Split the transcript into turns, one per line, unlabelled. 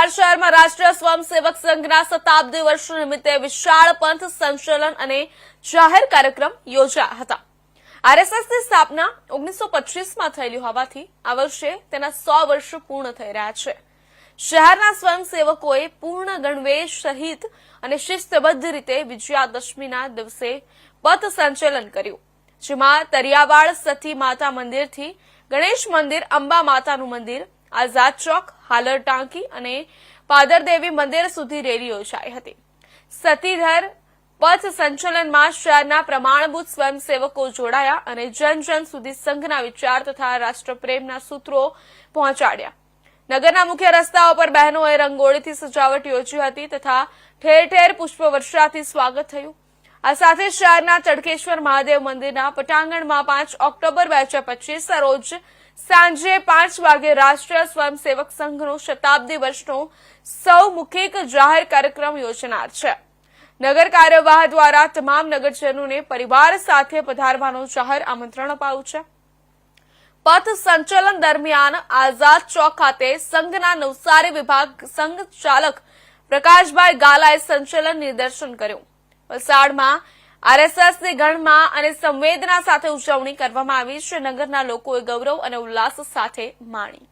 વલસાડ શહેરમાં રાષ્ટ્રીય સ્વયંસેવક સંઘના શતાબ્દી વર્ષ નિમિત્તે વિશાળ પંથ સંચલન અને જાહેર કાર્યક્રમ યોજાયા હતા. આરએસએસની સ્થાપના ઓગણીસો પચીસમાં થયેલી હોવાથી આ વર્ષે તેના સો વર્ષ પૂર્ણ થઈ રહ્યા છે. શહેરના સ્વયંસેવકોએ પૂર્ણ ગણવેશ સહિત અને શિસ્તબદ્ધ રીતે વિજયાદશમીના દિવસે પથ સંચલન કર્યું, જેમાં તરિયાવાડ સતી માતા મંદિરથી ગણેશ મંદિર, અંબા માતાનું મંદિર આઝાદ ચોક, હાલર ટાંકી અને પાદરદેવી મંદિર સુધી રેલી યોજાઈ હતી. સતીધર પથ સંચલનમાં શહેરના પ્રમાણભૂત સ્વયંસેવકો જોડાયા અને જન જન સુધી સંઘના વિચાર તથા રાષ્ટ્રપ્રેમના સૂત્રો પહોંચાડ્યા. નગરના મુખ્ય રસ્તાઓ પર બહેનોએ રંગોળીથી સજાવટ યોજી હતી તથા ઠેર ઠેર પુષ્પવર્ષાથી સ્વાગત થયું. આ સાથે શહેરના ચડકેશ્વર મહાદેવ મંદિરના પટાંગણમાં પાંચ ઓક્ટોબર બે હજાર પચીસના રોજ સાંજે પાંચ વાગે રાષ્ટ્રીય સ્વયંસેવક સંઘનો શતાબ્દી વર્ષનો સૌમુખિક જાહેર કાર્યક્રમ યોજનાર છે. નગર કાર્યવાહ દ્વારા તમામ નગરજનોને પરિવાર સાથે પધારવાનું જાહેર આમંત્રણ અપાયું છે. પથ સંચલન દરમિયાન આઝાદ ચોક ખાતે સંઘના નવસારી વિભાગ સંઘ ચાલક પ્રકાશભાઈ ગાલાએ સંચલન નિદર્શન કર્યું. વલસાડમાં આરએસએસની ગણમાં અને સંવેદના સાથે ઉજવણી કરવામાં આવી. છે નગરના લોકોએ ગૌરવ અને ઉલ્લાસ સાથે માણી.